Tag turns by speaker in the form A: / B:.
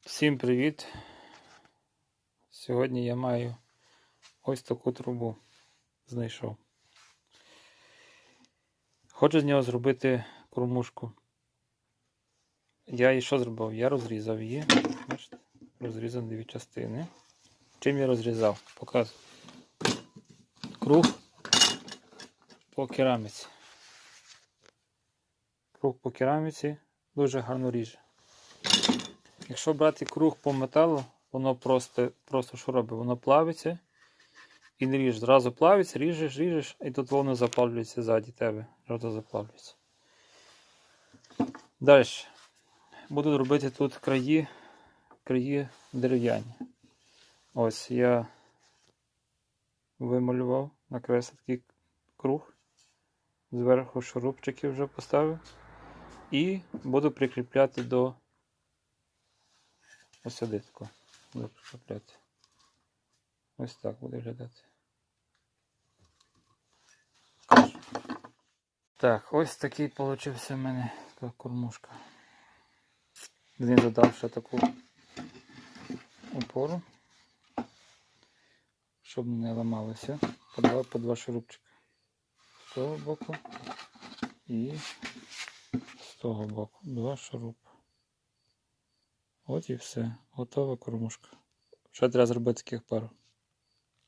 A: Всім привіт! Сьогодні я маю ось таку трубу знайшов. Хочу з нього зробити кормушку. Я і що зробив? Я розрізав її. Бачите? Розрізав дві частини. Чим я розрізав? Показую. Круг по кераміці. Круг по кераміці дуже гарно ріже. Якщо брати круг по металу, воно просто, просто що робить? Воно плавиться і не ріже. Зразу плавиться, ріжеш, ріжеш, і тут воно заплавлюється ззаді тебе. Жовто заплавлюється. Далі. Буду робити тут краї, краї дерев'яні. Ось я вималював, накреслив такий круг. Зверху шурупчики вже поставив. І буду прикріпляти до ось сюди тако. Буду прикріпляти. Ось так буде виглядати. Так, ось такий получився в мене така кормушка. Він додав ще таку опору, щоб не ламалося. По два, по два шурупчика. З того боку і з того боку. Два шурупи. От і все. Готова кормушка. Ще треба зробити таких пару.